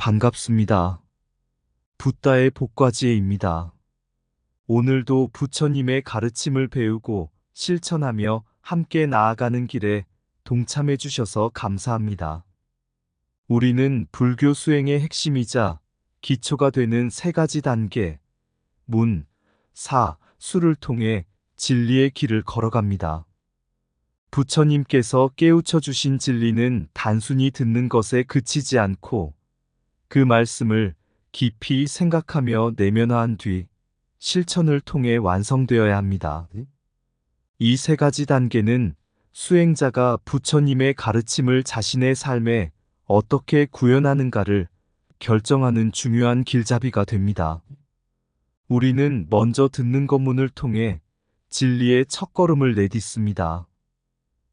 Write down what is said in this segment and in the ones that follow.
반갑습니다. 붓다의 복과지혜입니다. 오늘도 부처님의 가르침을 배우고 실천하며 함께 나아가는 길에 동참해 주셔서 감사합니다. 우리는 불교 수행의 핵심이자 기초가 되는 세 가지 단계, 문, 사, 수를 통해 진리의 길을 걸어갑니다. 부처님께서 깨우쳐 주신 진리는 단순히 듣는 것에 그치지 않고 그 말씀을 깊이 생각하며 내면화한 뒤 실천을 통해 완성되어야 합니다. 이 세 가지 단계는 수행자가 부처님의 가르침을 자신의 삶에 어떻게 구현하는가를 결정하는 중요한 길잡이가 됩니다. 우리는 먼저 듣는 것문을 통해 진리의 첫걸음을 내딛습니다.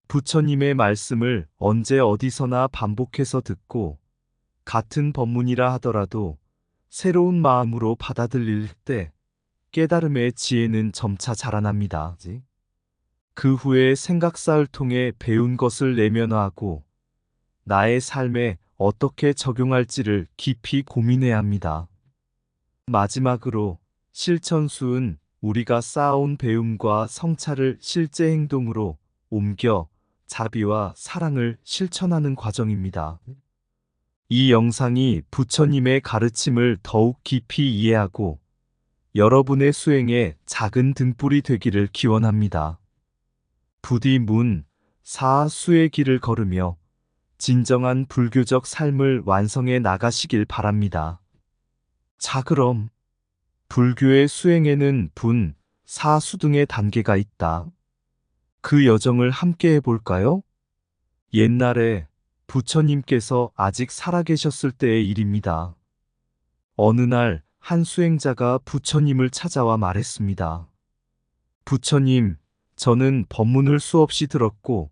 부처님의 말씀을 언제 어디서나 반복해서 듣고 같은 법문이라 하더라도 새로운 마음으로 받아들일 때 깨달음의 지혜는 점차 자라납니다. 그 후에 생각사를 통해 배운 것을 내면화하고 나의 삶에 어떻게 적용할지를 깊이 고민해야 합니다. 마지막으로 실천수은 우리가 쌓아온 배움과 성찰을 실제 행동으로 옮겨 자비와 사랑을 실천하는 과정입니다. 이 영상이 부처님의 가르침을 더욱 깊이 이해하고 여러분의 수행에 작은 등불이 되기를 기원합니다. 부디 문, 사, 수의 길을 걸으며 진정한 불교적 삶을 완성해 나가시길 바랍니다. 자, 그럼 불교의 수행에는 분, 사, 수 등의 단계가 있다. 그 여정을 함께 해볼까요? 옛날에 부처님께서 아직 살아계셨을 때의 일입니다. 어느 날 한 수행자가 부처님을 찾아와 말했습니다. 부처님, 저는 법문을 수없이 들었고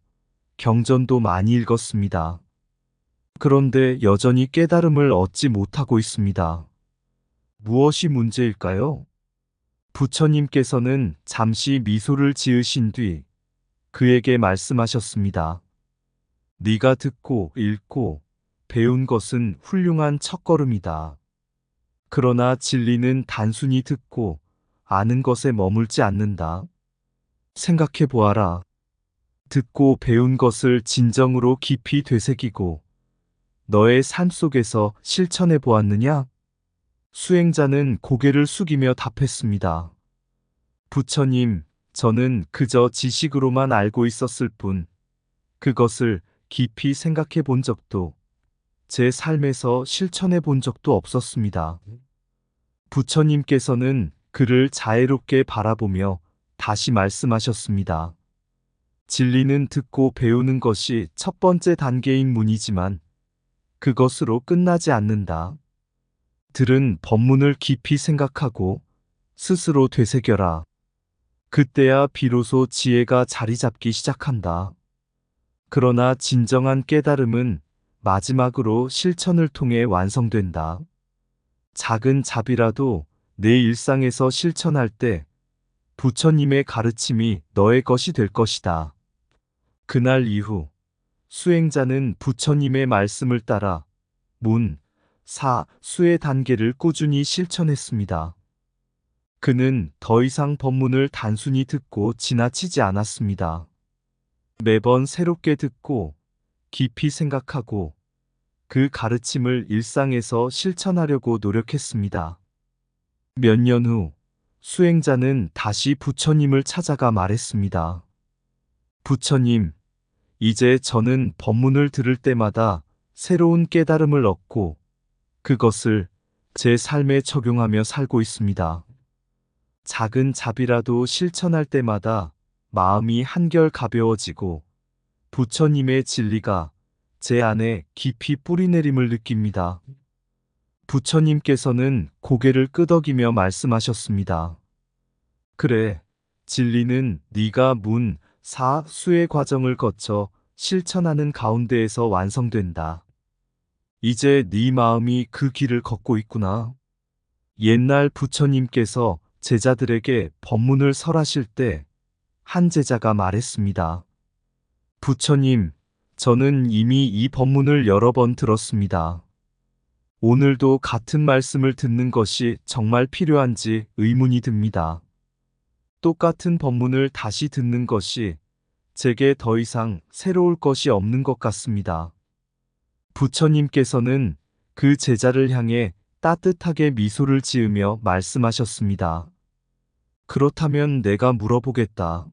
경전도 많이 읽었습니다. 그런데 여전히 깨달음을 얻지 못하고 있습니다. 무엇이 문제일까요? 부처님께서는 잠시 미소를 지으신 뒤 그에게 말씀하셨습니다. 네가 듣고 읽고 배운 것은 훌륭한 첫걸음이다. 그러나 진리는 단순히 듣고 아는 것에 머물지 않는다. 생각해 보아라. 듣고 배운 것을 진정으로 깊이 되새기고 너의 삶 속에서 실천해 보았느냐? 수행자는 고개를 숙이며 답했습니다. 부처님, 저는 그저 지식으로만 알고 있었을 뿐, 그것을 깊이 생각해 본 적도, 제 삶에서 실천해 본 적도 없었습니다. 부처님께서는 그를 자애롭게 바라보며 다시 말씀하셨습니다. 진리는 듣고 배우는 것이 첫 번째 단계인 문이지만, 그것으로 끝나지 않는다. 들은 법문을 깊이 생각하고 스스로 되새겨라. 그때야 비로소 지혜가 자리 잡기 시작한다. 그러나 진정한 깨달음은 마지막으로 실천을 통해 완성된다. 작은 잡이라도 내 일상에서 실천할 때 부처님의 가르침이 너의 것이 될 것이다. 그날 이후 수행자는 부처님의 말씀을 따라 문, 사, 수의 단계를 꾸준히 실천했습니다. 그는 더 이상 법문을 단순히 듣고 지나치지 않았습니다. 매번 새롭게 듣고 깊이 생각하고 그 가르침을 일상에서 실천하려고 노력했습니다. 몇 년 후 수행자는 다시 부처님을 찾아가 말했습니다. 부처님, 이제 저는 법문을 들을 때마다 새로운 깨달음을 얻고 그것을 제 삶에 적용하며 살고 있습니다. 작은 잡이라도 실천할 때마다 마음이 한결 가벼워지고 부처님의 진리가 제 안에 깊이 뿌리내림을 느낍니다. 부처님께서는 고개를 끄덕이며 말씀하셨습니다. 그래, 진리는 네가 문, 사, 수의 과정을 거쳐 실천하는 가운데에서 완성된다. 이제 네 마음이 그 길을 걷고 있구나. 옛날 부처님께서 제자들에게 법문을 설하실 때 한 제자가 말했습니다. 부처님, 저는 이미 이 법문을 여러 번 들었습니다. 오늘도 같은 말씀을 듣는 것이 정말 필요한지 의문이 듭니다. 똑같은 법문을 다시 듣는 것이 제게 더 이상 새로울 것이 없는 것 같습니다. 부처님께서는 그 제자를 향해 따뜻하게 미소를 지으며 말씀하셨습니다. 그렇다면 내가 물어보겠다.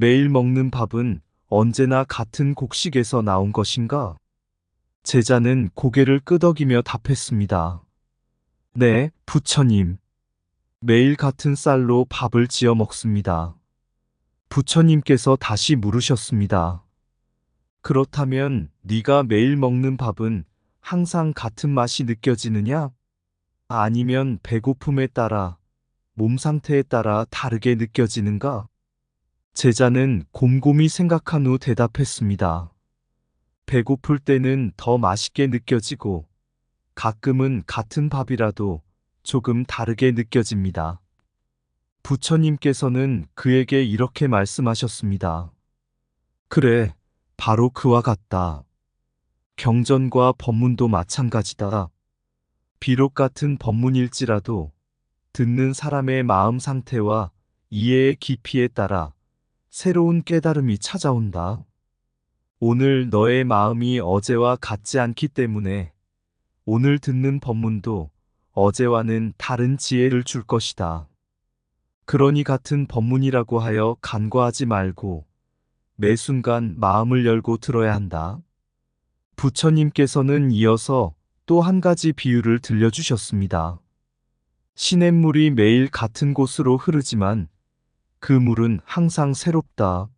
매일 먹는 밥은 언제나 같은 곡식에서 나온 것인가? 제자는 고개를 끄덕이며 답했습니다. 네, 부처님. 매일 같은 쌀로 밥을 지어 먹습니다. 부처님께서 다시 물으셨습니다. 그렇다면 네가 매일 먹는 밥은 항상 같은 맛이 느껴지느냐? 아니면 배고픔에 따라, 몸 상태에 따라 다르게 느껴지는가? 제자는 곰곰이 생각한 후 대답했습니다. 배고플 때는 더 맛있게 느껴지고, 가끔은 같은 밥이라도 조금 다르게 느껴집니다. 부처님께서는 그에게 이렇게 말씀하셨습니다. 그래, 바로 그와 같다. 경전과 법문도 마찬가지다. 비록 같은 법문일지라도 듣는 사람의 마음 상태와 이해의 깊이에 따라 새로운 깨달음이 찾아온다. 오늘 너의 마음이 어제와 같지 않기 때문에 오늘 듣는 법문도 어제와는 다른 지혜를 줄 것이다. 그러니 같은 법문이라고 하여 간과하지 말고 매 순간 마음을 열고 들어야 한다. 부처님께서는 이어서 또 한 가지 비유를 들려주셨습니다. 시냇물이 매일 같은 곳으로 흐르지만 그 물은 항상 새롭다.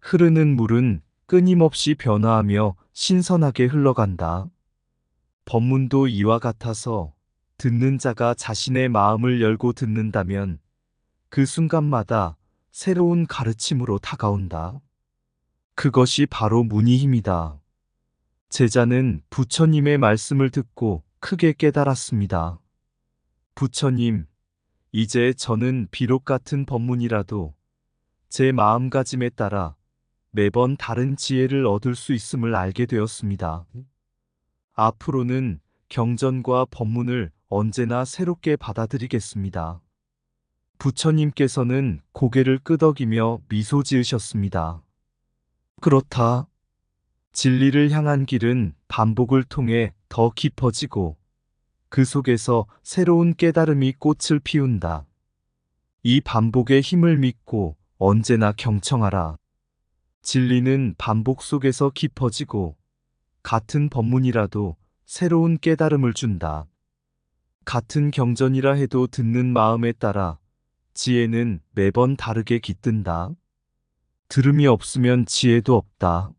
흐르는 물은 끊임없이 변화하며 신선하게 흘러간다. 법문도 이와 같아서 듣는 자가 자신의 마음을 열고 듣는다면 그 순간마다 새로운 가르침으로 다가온다. 그것이 바로 문의 힘이다. 제자는 부처님의 말씀을 듣고 크게 깨달았습니다. 부처님, 이제 저는 비록 같은 법문이라도 제 마음가짐에 따라 매번 다른 지혜를 얻을 수 있음을 알게 되었습니다. 앞으로는 경전과 법문을 언제나 새롭게 받아들이겠습니다. 부처님께서는 고개를 끄덕이며 미소 지으셨습니다. 그렇다. 진리를 향한 길은 반복을 통해 더 깊어지고 그 속에서 새로운 깨달음이 꽃을 피운다. 이 반복의 힘을 믿고 언제나 경청하라. 진리는 반복 속에서 깊어지고 같은 법문이라도 새로운 깨달음을 준다. 같은 경전이라 해도 듣는 마음에 따라 지혜는 매번 다르게 깃든다. 들음이 없으면 지혜도 없다.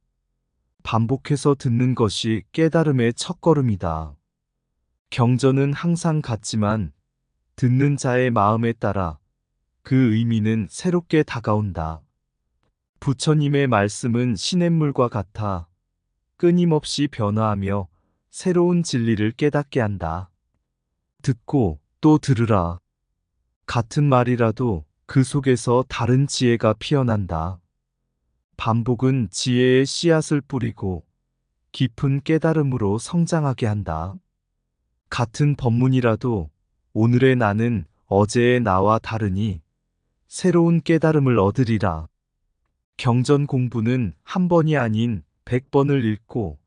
반복해서 듣는 것이 깨달음의 첫걸음이다. 경전은 항상 같지만 듣는 자의 마음에 따라 그 의미는 새롭게 다가온다. 부처님의 말씀은 시냇물과 같아 끊임없이 변화하며 새로운 진리를 깨닫게 한다. 듣고 또 들으라. 같은 말이라도 그 속에서 다른 지혜가 피어난다. 반복은 지혜의 씨앗을 뿌리고 깊은 깨달음으로 성장하게 한다. 같은 법문이라도 오늘의 나는 어제의 나와 다르니 새로운 깨달음을 얻으리라. 경전 공부는 한 번이 아닌 백 번을 읽고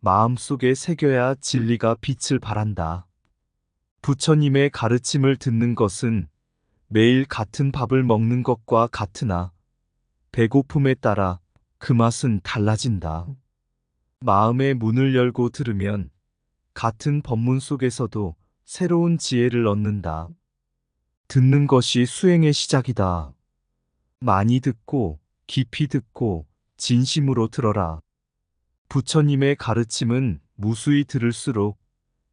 마음속에 새겨야 진리가 빛을 발한다. 부처님의 가르침을 듣는 것은 매일 같은 밥을 먹는 것과 같으나 배고픔에 따라 그 맛은 달라진다. 마음의 문을 열고 들으면 같은 법문 속에서도 새로운 지혜를 얻는다. 듣는 것이 수행의 시작이다. 많이 듣고 깊이 듣고 진심으로 들어라. 부처님의 가르침은 무수히 들을수록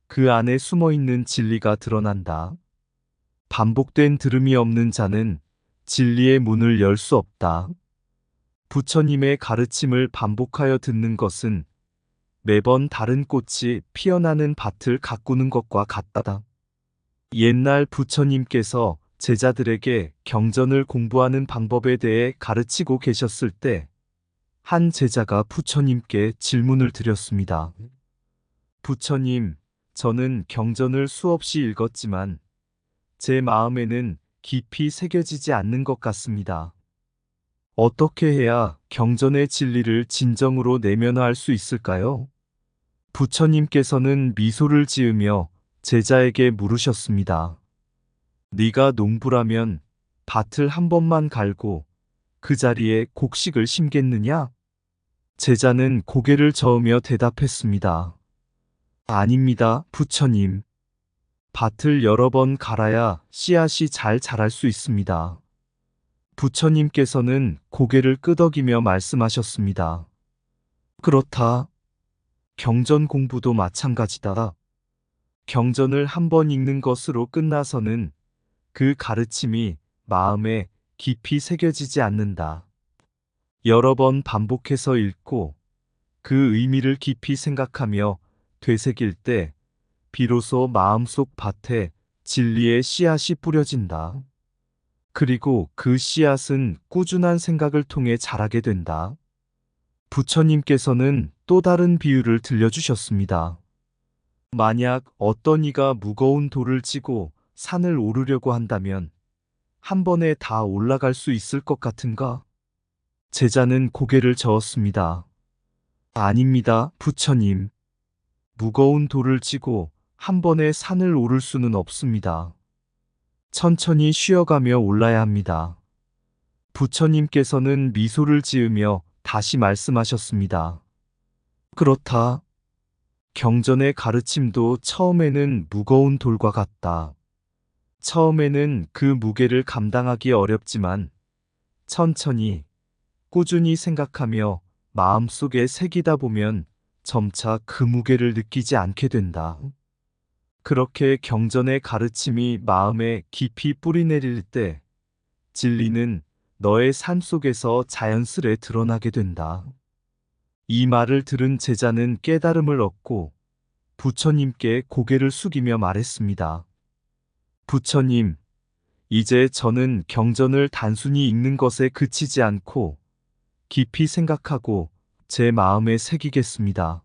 그 안에 숨어 있는 진리가 드러난다. 반복된 들음이 없는 자는 진리의 문을 열 수 없다. 부처님의 가르침을 반복하여 듣는 것은 매번 다른 꽃이 피어나는 밭을 가꾸는 것과 같다. 옛날 부처님께서 제자들에게 경전을 공부하는 방법에 대해 가르치고 계셨을 때, 한 제자가 부처님께 질문을 드렸습니다. 부처님, 저는 경전을 수없이 읽었지만 제 마음에는 깊이 새겨지지 않는 것 같습니다. 어떻게 해야 경전의 진리를 진정으로 내면화할 수 있을까요? 부처님께서는 미소를 지으며 제자에게 물으셨습니다. 네가 농부라면 밭을 한 번만 갈고 그 자리에 곡식을 심겠느냐? 제자는 고개를 저으며 대답했습니다. 아닙니다, 부처님. 밭을 여러 번 갈아야 씨앗이 잘 자랄 수 있습니다. 부처님께서는 고개를 끄덕이며 말씀하셨습니다. 그렇다. 경전 공부도 마찬가지다. 경전을 한 번 읽는 것으로 끝나서는 그 가르침이 마음에 깊이 새겨지지 않는다. 여러 번 반복해서 읽고 그 의미를 깊이 생각하며 되새길 때 비로소 마음속 밭에 진리의 씨앗이 뿌려진다. 그리고 그 씨앗은 꾸준한 생각을 통해 자라게 된다. 부처님께서는 또 다른 비유를 들려주셨습니다. 만약 어떤 이가 무거운 돌을 쥐고 산을 오르려고 한다면 한 번에 다 올라갈 수 있을 것 같은가? 제자는 고개를 저었습니다. 아닙니다, 부처님. 무거운 돌을 쥐고 한 번에 산을 오를 수는 없습니다. 천천히 쉬어가며 올라야 합니다. 부처님께서는 미소를 지으며 다시 말씀하셨습니다. 그렇다. 경전의 가르침도 처음에는 무거운 돌과 같다. 처음에는 그 무게를 감당하기 어렵지만 천천히 꾸준히 생각하며 마음속에 새기다 보면 점차 그 무게를 느끼지 않게 된다. 그렇게 경전의 가르침이 마음에 깊이 뿌리내릴 때 진리는 너의 삶 속에서 자연스레 드러나게 된다. 이 말을 들은 제자는 깨달음을 얻고 부처님께 고개를 숙이며 말했습니다. 부처님, 이제 저는 경전을 단순히 읽는 것에 그치지 않고 깊이 생각하고 제 마음에 새기겠습니다.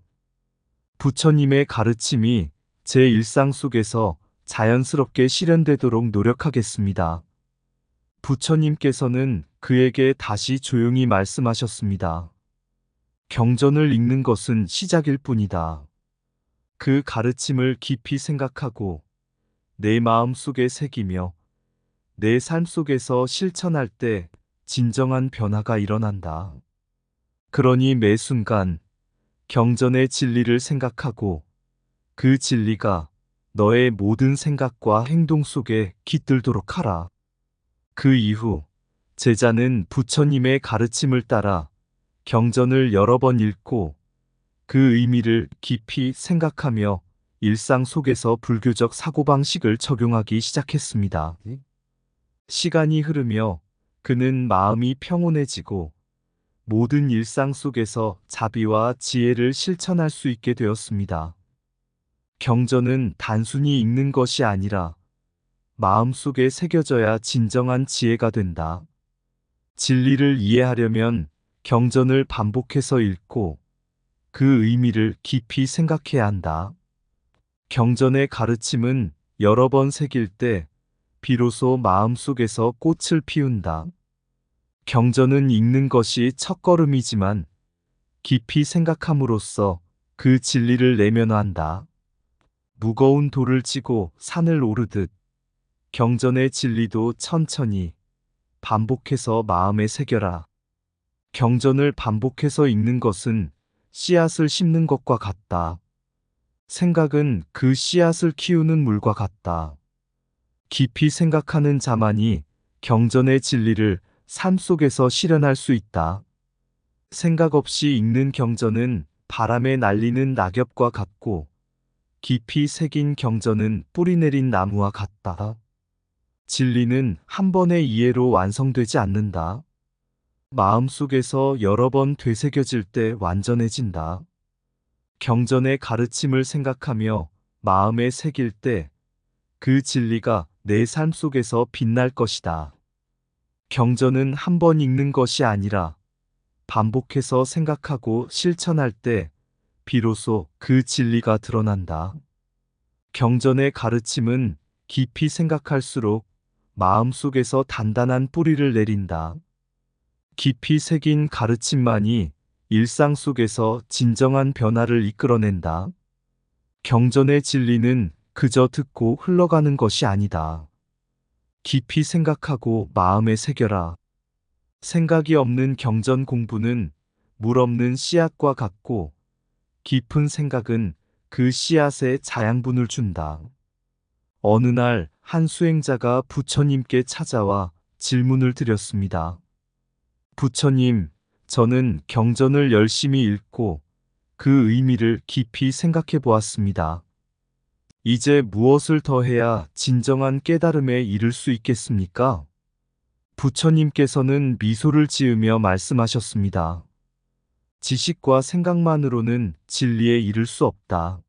부처님의 가르침이 제 일상 속에서 자연스럽게 실현되도록 노력하겠습니다. 부처님께서는 그에게 다시 조용히 말씀하셨습니다. 경전을 읽는 것은 시작일 뿐이다. 그 가르침을 깊이 생각하고 내 마음 속에 새기며 내 삶 속에서 실천할 때 진정한 변화가 일어난다. 그러니 매 순간 경전의 진리를 생각하고 그 진리가 너의 모든 생각과 행동 속에 깃들도록 하라. 그 이후 제자는 부처님의 가르침을 따라 경전을 여러 번 읽고 그 의미를 깊이 생각하며 일상 속에서 불교적 사고방식을 적용하기 시작했습니다. 시간이 흐르며 그는 마음이 평온해지고 모든 일상 속에서 자비와 지혜를 실천할 수 있게 되었습니다. 경전은 단순히 읽는 것이 아니라 마음속에 새겨져야 진정한 지혜가 된다. 진리를 이해하려면 경전을 반복해서 읽고 그 의미를 깊이 생각해야 한다. 경전의 가르침은 여러 번 새길 때 비로소 마음속에서 꽃을 피운다. 경전은 읽는 것이 첫걸음이지만 깊이 생각함으로써 그 진리를 내면화한다. 무거운 돌을 쥐고 산을 오르듯 경전의 진리도 천천히 반복해서 마음에 새겨라. 경전을 반복해서 읽는 것은 씨앗을 심는 것과 같다. 생각은 그 씨앗을 키우는 물과 같다. 깊이 생각하는 자만이 경전의 진리를 삶 속에서 실현할 수 있다. 생각 없이 읽는 경전은 바람에 날리는 낙엽과 같고 깊이 새긴 경전은 뿌리 내린 나무와 같다. 진리는 한 번의 이해로 완성되지 않는다. 마음속에서 여러 번 되새겨질 때 완전해진다. 경전의 가르침을 생각하며 마음에 새길 때 그 진리가 내 삶 속에서 빛날 것이다. 경전은 한 번 읽는 것이 아니라 반복해서 생각하고 실천할 때 비로소 그 진리가 드러난다. 경전의 가르침은 깊이 생각할수록 마음속에서 단단한 뿌리를 내린다. 깊이 새긴 가르침만이 일상 속에서 진정한 변화를 이끌어낸다. 경전의 진리는 그저 듣고 흘러가는 것이 아니다. 깊이 생각하고 마음에 새겨라. 생각이 없는 경전 공부는 물 없는 씨앗과 같고 깊은 생각은 그 씨앗에 자양분을 준다. 어느 날 한 수행자가 부처님께 찾아와 질문을 드렸습니다. 부처님, 저는 경전을 열심히 읽고 그 의미를 깊이 생각해 보았습니다. 이제 무엇을 더 해야 진정한 깨달음에 이를 수 있겠습니까? 부처님께서는 미소를 지으며 말씀하셨습니다. 지식과 생각만으로는 진리에 이를 수 없다.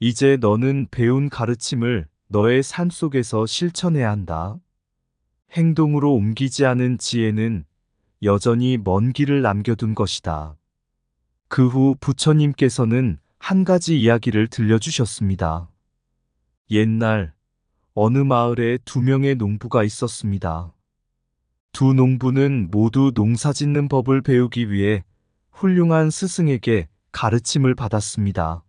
이제 너는 배운 가르침을 너의 삶 속에서 실천해야 한다. 행동으로 옮기지 않은 지혜는 여전히 먼 길을 남겨둔 것이다. 그 후 부처님께서는 한 가지 이야기를 들려주셨습니다. 옛날 어느 마을에 두 명의 농부가 있었습니다. 두 농부는 모두 농사 짓는 법을 배우기 위해 훌륭한 스승에게 가르침을 받았습니다.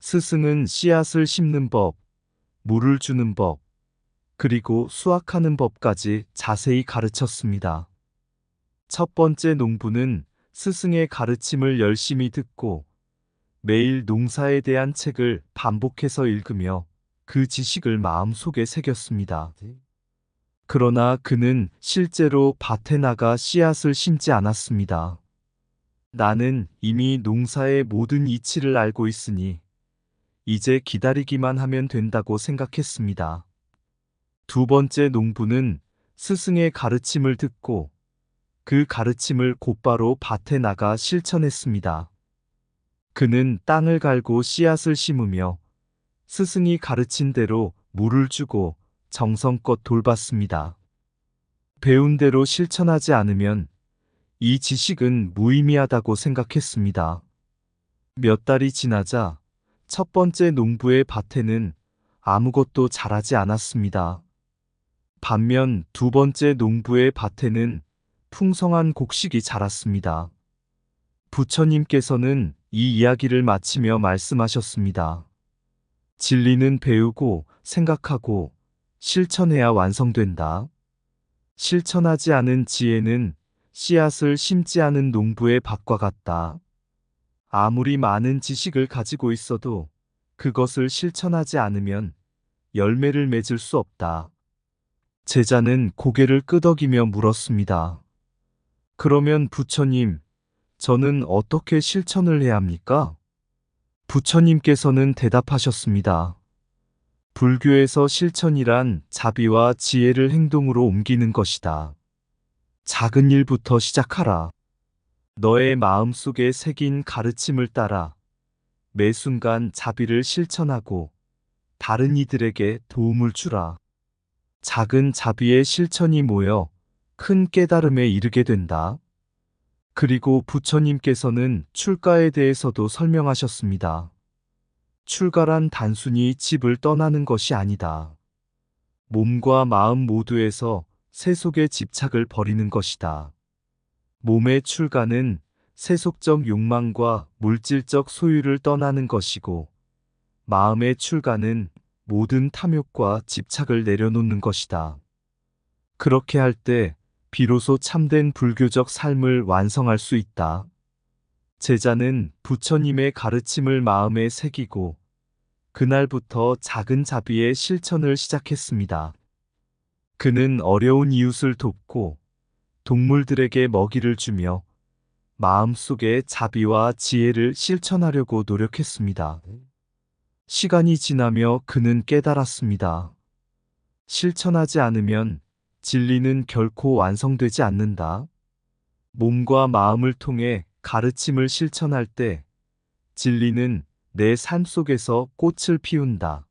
스승은 씨앗을 심는 법, 물을 주는 법, 그리고 수확하는 법까지 자세히 가르쳤습니다. 첫 번째 농부는 스승의 가르침을 열심히 듣고 매일 농사에 대한 책을 반복해서 읽으며 그 지식을 마음속에 새겼습니다. 그러나 그는 실제로 밭에 나가 씨앗을 심지 않았습니다. 나는 이미 농사의 모든 이치를 알고 있으니 이제 기다리기만 하면 된다고 생각했습니다. 두 번째 농부는 스승의 가르침을 듣고 그 가르침을 곧바로 밭에 나가 실천했습니다. 그는 땅을 갈고 씨앗을 심으며 스승이 가르친 대로 물을 주고 정성껏 돌봤습니다. 배운 대로 실천하지 않으면 이 지식은 무의미하다고 생각했습니다. 몇 달이 지나자 첫 번째 농부의 밭에는 아무것도 자라지 않았습니다. 반면 두 번째 농부의 밭에는 풍성한 곡식이 자랐습니다. 부처님께서는 이 이야기를 마치며 말씀하셨습니다. 진리는 배우고 생각하고 실천해야 완성된다. 실천하지 않은 지혜는 씨앗을 심지 않은 농부의 밭과 같다. 아무리 많은 지식을 가지고 있어도 그것을 실천하지 않으면 열매를 맺을 수 없다. 제자는 고개를 끄덕이며 물었습니다. 그러면 부처님, 저는 어떻게 실천을 해야 합니까? 부처님께서는 대답하셨습니다. 불교에서 실천이란 자비와 지혜를 행동으로 옮기는 것이다. 작은 일부터 시작하라. 너의 마음속에 새긴 가르침을 따라 매 순간 자비를 실천하고 다른 이들에게 도움을 주라. 작은 자비의 실천이 모여 큰 깨달음에 이르게 된다. 그리고 부처님께서는 출가에 대해서도 설명하셨습니다. 출가란 단순히 집을 떠나는 것이 아니다. 몸과 마음 모두에서 세속의 집착을 버리는 것이다. 몸의 출가는 세속적 욕망과 물질적 소유를 떠나는 것이고, 마음의 출가는 모든 탐욕과 집착을 내려놓는 것이다. 그렇게 할 때 비로소 참된 불교적 삶을 완성할 수 있다. 제자는 부처님의 가르침을 마음에 새기고 그날부터 작은 자비의 실천을 시작했습니다. 그는 어려운 이웃을 돕고 동물들에게 먹이를 주며 마음속에 자비와 지혜를 실천하려고 노력했습니다. 시간이 지나며 그는 깨달았습니다. 실천하지 않으면 진리는 결코 완성되지 않는다. 몸과 마음을 통해 가르침을 실천할 때 진리는 내 삶 속에서 꽃을 피운다.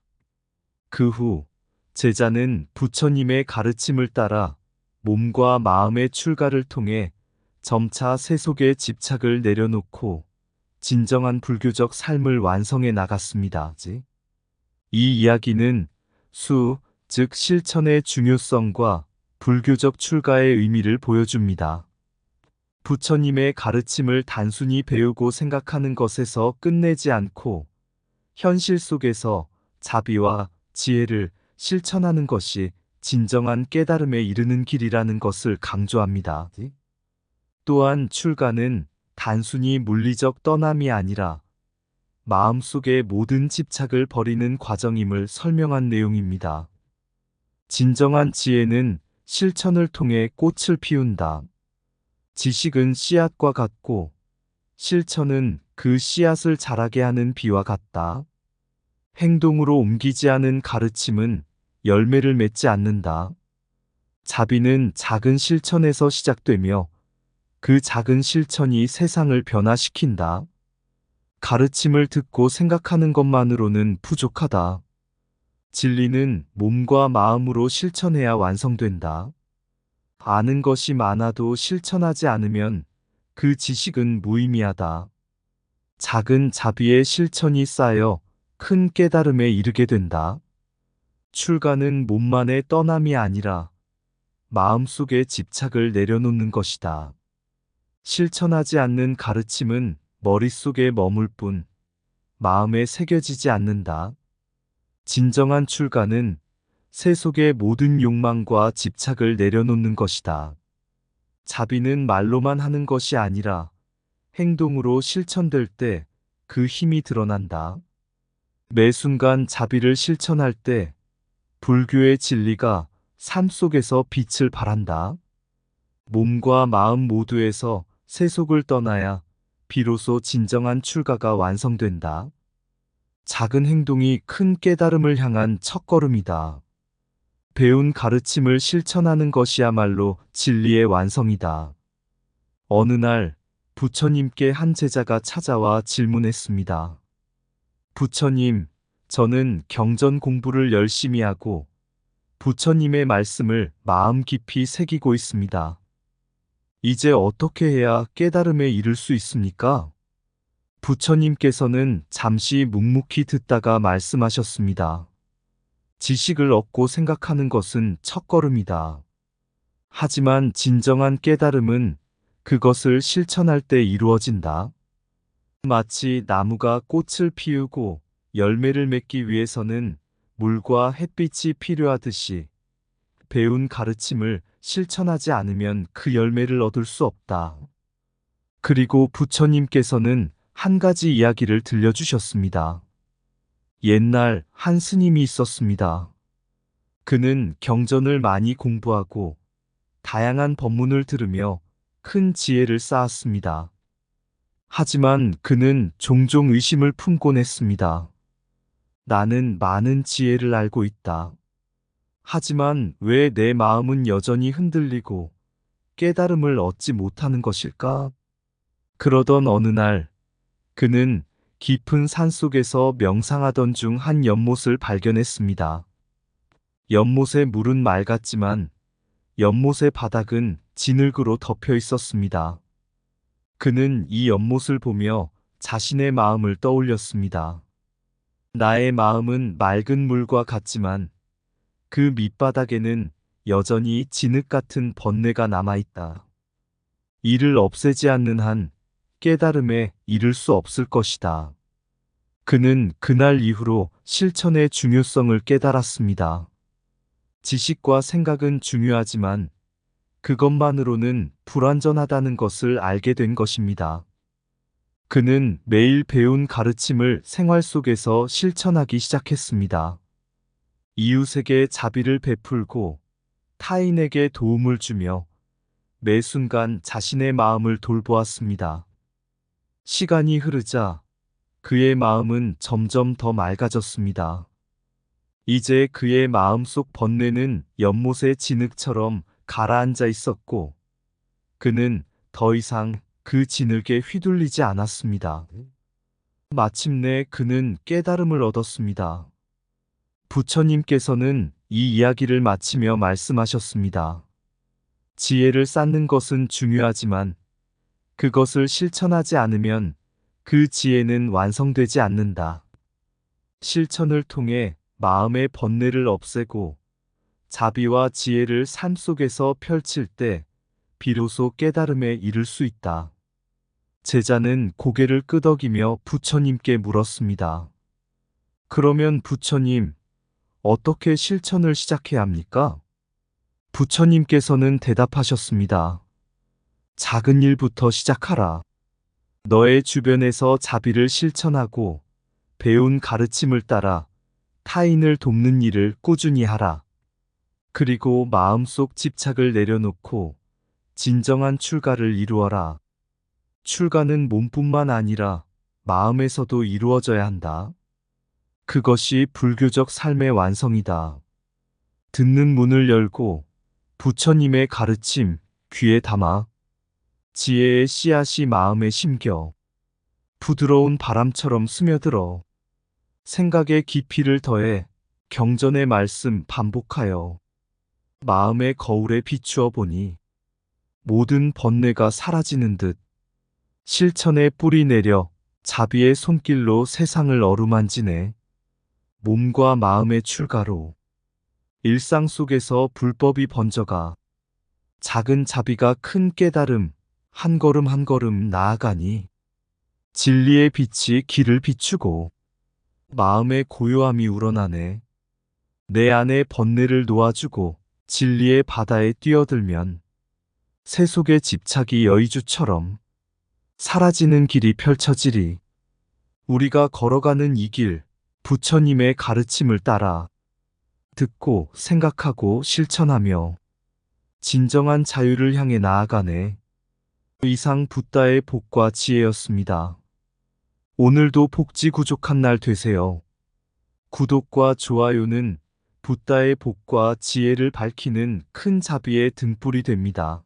그 후 제자는 부처님의 가르침을 따라 몸과 마음의 출가를 통해 점차 세속의 집착을 내려놓고 진정한 불교적 삶을 완성해 나갔습니다. 이 이야기는 수, 즉 실천의 중요성과 불교적 출가의 의미를 보여줍니다. 부처님의 가르침을 단순히 배우고 생각하는 것에서 끝내지 않고 현실 속에서 자비와 지혜를 실천하는 것이 진정한 깨달음에 이르는 길이라는 것을 강조합니다. 또한 출가는 단순히 물리적 떠남이 아니라 마음속의 모든 집착을 버리는 과정임을 설명한 내용입니다. 진정한 지혜는 실천을 통해 꽃을 피운다. 지식은 씨앗과 같고 실천은 그 씨앗을 자라게 하는 비와 같다. 행동으로 옮기지 않은 가르침은 열매를 맺지 않는다. 자비는 작은 실천에서 시작되며 그 작은 실천이 세상을 변화시킨다. 가르침을 듣고 생각하는 것만으로는 부족하다. 진리는 몸과 마음으로 실천해야 완성된다. 아는 것이 많아도 실천하지 않으면 그 지식은 무의미하다. 작은 자비의 실천이 쌓여 큰 깨달음에 이르게 된다. 출가는 몸만의 떠남이 아니라 마음속의 집착을 내려놓는 것이다. 실천하지 않는 가르침은 머릿속에 머물 뿐 마음에 새겨지지 않는다. 진정한 출가는 세속의 모든 욕망과 집착을 내려놓는 것이다. 자비는 말로만 하는 것이 아니라 행동으로 실천될 때 그 힘이 드러난다. 매 순간 자비를 실천할 때 불교의 진리가 삶 속에서 빛을 발한다. 몸과 마음 모두에서 세속을 떠나야 비로소 진정한 출가가 완성된다. 작은 행동이 큰 깨달음을 향한 첫걸음이다. 배운 가르침을 실천하는 것이야말로 진리의 완성이다. 어느 날 부처님께 한 제자가 찾아와 질문했습니다. 부처님, 저는 경전 공부를 열심히 하고 부처님의 말씀을 마음 깊이 새기고 있습니다. 이제 어떻게 해야 깨달음에 이를 수 있습니까? 부처님께서는 잠시 묵묵히 듣다가 말씀하셨습니다. 지식을 얻고 생각하는 것은 첫걸음이다. 하지만 진정한 깨달음은 그것을 실천할 때 이루어진다. 마치 나무가 꽃을 피우고 열매를 맺기 위해서는 물과 햇빛이 필요하듯이 배운 가르침을 실천하지 않으면 그 열매를 얻을 수 없다. 그리고 부처님께서는 한 가지 이야기를 들려주셨습니다. 옛날 한 스님이 있었습니다. 그는 경전을 많이 공부하고 다양한 법문을 들으며 큰 지혜를 쌓았습니다. 하지만 그는 종종 의심을 품곤 했습니다. 나는 많은 지혜를 알고 있다. 하지만 왜 내 마음은 여전히 흔들리고 깨달음을 얻지 못하는 것일까? 그러던 어느 날, 그는 깊은 산 속에서 명상하던 중 한 연못을 발견했습니다. 연못의 물은 맑았지만 연못의 바닥은 진흙으로 덮여 있었습니다. 그는 이 연못을 보며 자신의 마음을 떠올렸습니다. 나의 마음은 맑은 물과 같지만 그 밑바닥에는 여전히 진흙 같은 번뇌가 남아있다. 이를 없애지 않는 한 깨달음에 이를 수 없을 것이다. 그는 그날 이후로 실천의 중요성을 깨달았습니다. 지식과 생각은 중요하지만 그것만으로는 불완전하다는 것을 알게 된 것입니다. 그는 매일 배운 가르침을 생활 속에서 실천하기 시작했습니다. 이웃에게 자비를 베풀고 타인에게 도움을 주며 매 순간 자신의 마음을 돌보았습니다. 시간이 흐르자 그의 마음은 점점 더 맑아졌습니다. 이제 그의 마음속 번뇌는 연못의 진흙처럼 가라앉아 있었고, 그는 더 이상 그 진흙에 휘둘리지 않았습니다. 마침내 그는 깨달음을 얻었습니다. 부처님께서는 이 이야기를 마치며 말씀하셨습니다. 지혜를 쌓는 것은 중요하지만 그것을 실천하지 않으면 그 지혜는 완성되지 않는다. 실천을 통해 마음의 번뇌를 없애고 자비와 지혜를 삶 속에서 펼칠 때 비로소 깨달음에 이를 수 있다. 제자는 고개를 끄덕이며 부처님께 물었습니다. 그러면 부처님, 어떻게 실천을 시작해야 합니까? 부처님께서는 대답하셨습니다. 작은 일부터 시작하라. 너의 주변에서 자비를 실천하고 배운 가르침을 따라 타인을 돕는 일을 꾸준히 하라. 그리고 마음속 집착을 내려놓고 진정한 출가를 이루어라. 출가는 몸뿐만 아니라 마음에서도 이루어져야 한다. 그것이 불교적 삶의 완성이다. 듣는 문을 열고 부처님의 가르침 귀에 담아 지혜의 씨앗이 마음에 심겨 부드러운 바람처럼 스며들어 생각의 깊이를 더해 경전의 말씀 반복하여 마음의 거울에 비추어 보니 모든 번뇌가 사라지는 듯 실천에 뿌리 내려 자비의 손길로 세상을 어루만지네 몸과 마음의 출가로 일상 속에서 불법이 번져가 작은 자비가 큰 깨달음 한 걸음 한 걸음 나아가니 진리의 빛이 길을 비추고 마음의 고요함이 우러나네. 내 안의 번뇌를 놓아주고 진리의 바다에 뛰어들면 새 속의 집착이 여의주처럼 사라지는 길이 펼쳐지리. 우리가 걸어가는 이 길, 부처님의 가르침을 따라 듣고 생각하고 실천하며 진정한 자유를 향해 나아가네. 이상 붓다의 복과 지혜였습니다. 오늘도 복지 구족한 날 되세요. 구독과 좋아요는 붓다의 복과 지혜를 밝히는 큰 자비의 등불이 됩니다.